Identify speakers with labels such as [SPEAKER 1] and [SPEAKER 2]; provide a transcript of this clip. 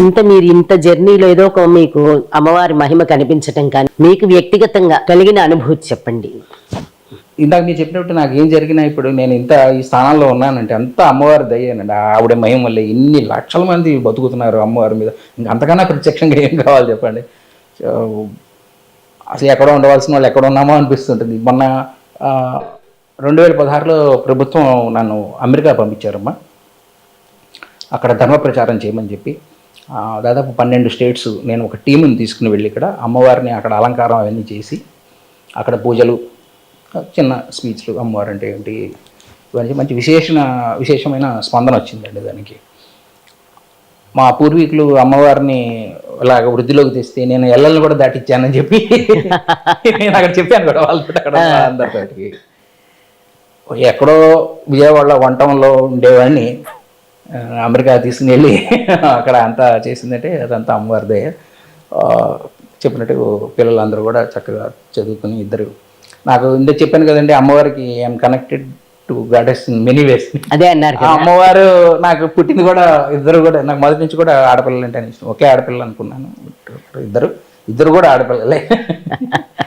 [SPEAKER 1] ఇంత మీరు ఇంత జర్నీలో ఏదో ఒక మీకు అమ్మవారి మహిమ కనిపించటం కానీ మీకు వ్యక్తిగతంగా కలిగిన అనుభూతి చెప్పండి.
[SPEAKER 2] ఇందాక నేను చెప్పినట్టు నాకు ఏం జరిగినా ఇప్పుడు నేను ఇంత ఈ స్థానంలో ఉన్నానంటే అంత అమ్మవారి దయ్యానండి. ఆవిడ మయం వల్ల ఇన్ని లక్షల మంది బతుకుతున్నారు అమ్మవారి మీద. ఇంకా అంతకన్నా ప్రత్యక్షంగా ఏం కావాలి చెప్పండి? అసలు ఎక్కడ ఉండవలసిన వాళ్ళు ఎక్కడ ఉన్నామో అనిపిస్తుంటుంది. మొన్న రెండు వేల పదహారులో ప్రభుత్వం నన్ను అమెరికా పంపించారమ్మా. అక్కడ ధర్మ ప్రచారం చేయమని చెప్పి. దాదాపు పన్నెండు స్టేట్స్ నేను ఒక టీముని తీసుకుని వెళ్ళి ఇక్కడ అమ్మవారిని అక్కడ అలంకారం అవన్నీ చేసి అక్కడ పూజలు చిన్న స్పీచ్లు అమ్మవారు అంటే ఏంటి ఇవన్నీ మంచి విశేషణ విశేషమైన స్పందన వచ్చిందండి దానికి. మా పూర్వీకులు అమ్మవారిని ఇలాగ వృద్ధిలోకి తెస్తే నేను ఎల్లల్ని కూడా దాటిచ్చానని చెప్పి నేను అక్కడ చెప్పాను కూడా వాళ్ళతో అక్కడ అందరితోటి. ఎక్కడో విజయవాడలో వంటంలో ఉండేవాడిని. అమెరికా తీసుకుని వెళ్ళి అక్కడ అంతా చేసిందంటే అదంతా అమ్మవారిదే. చెప్పినట్టు పిల్లలందరూ కూడా చక్కగా చదువుకుని ఇద్దరు. నాకు ఇందాక చెప్పాను కదండి అమ్మవారికి I'm connected to goddess in many ways.
[SPEAKER 1] అదే అన్నారు
[SPEAKER 2] అమ్మవారు నాకు పుట్టింది కూడా ఇద్దరు కూడా నాకు మొదటి నుంచి కూడా ఆడపిల్లలు అంటే ఇష్టం. ఒకే ఆడపిల్ల అనుకున్నాను. ఇద్దరు ఇద్దరు కూడా ఆడపిల్లలే.